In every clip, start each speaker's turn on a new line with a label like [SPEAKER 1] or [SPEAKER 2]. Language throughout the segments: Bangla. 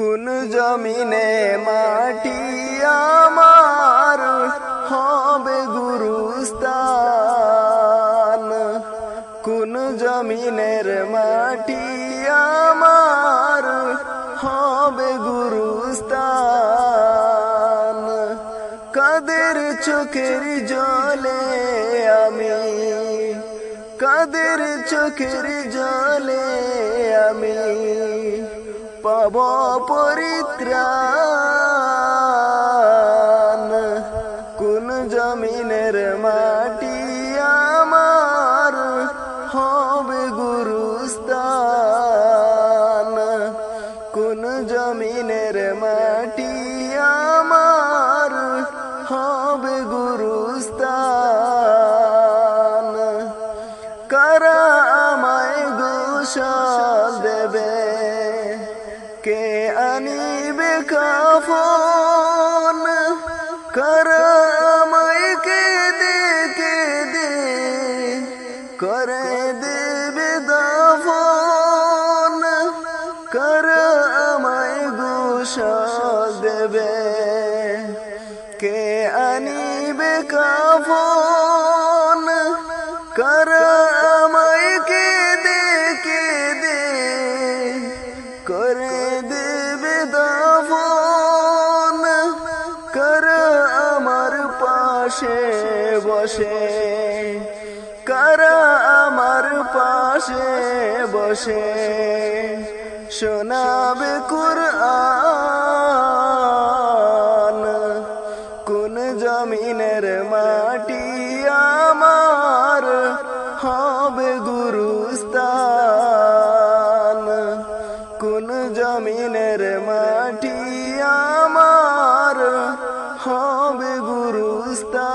[SPEAKER 1] কোন জমিনে মাটি আমার হবে গুরুস্তান কোন জমিনের মাটি আমার হবে গুরুস্তান কাদের চোখের জলে আমি? কাদের চোখের জলে আমি? পাব পরিত্রাণ। কোন জমিনের মাটি আমার হবে গুরুস্তান কোন জমিনের মাটি আমার হবে গুরুস্তান কারা আমায় দেবে কে আনিবে কাফন কারা কে দে কে দে করে দেবে দাফন কারা আমায় গোসল দেবে কে আনিবে কাফন কর আমায় কে দে কে দে করে পাশে বসে। কর আমার পাশে বসে? শোনাবে কুরআন। কোন জমিনের মাটি আমার হবে গুরুস্তান কোন জমিনের মাটি হবে গুরুস্তান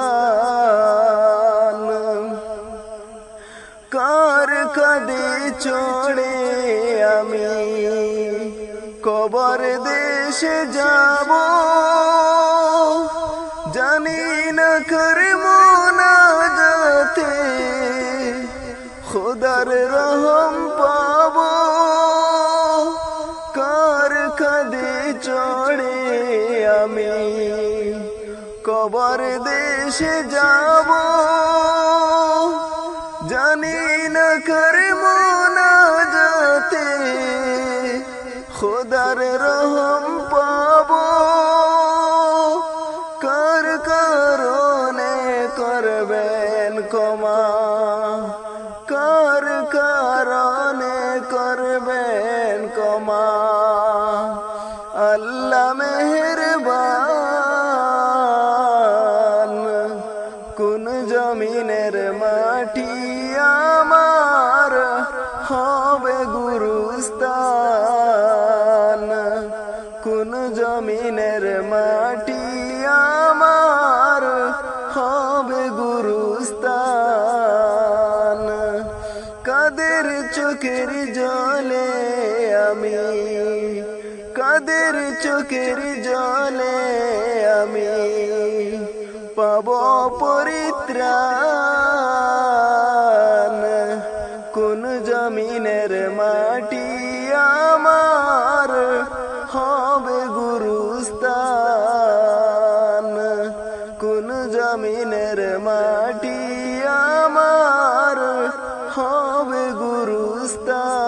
[SPEAKER 1] কার কাদে চড়ে আমি? কবর দেশে যাব। জানি না কর মোনা যাতে খোদার রহম পাব। কার কাদে চড়ে আমি? কবর দেশে যাব। জানি না কর মোনা যাতে খোদার রহম পাব। কার কারণে করবেন কমা কার কারণে করবেন কমা কোন জমিনের মাটি আমার হবে গুরুস্তান কোন জমিনের মাটি আমার হবে গুরুস্তান কাদের চোখের জলে আমি, কাদের চোখের জলে আমি পাব পরিত্রাণ। কোন জমিনের মাটি আমার হবে গুরুস্তান কোন জমিনের মাটি আমার হবে গুরুস্তান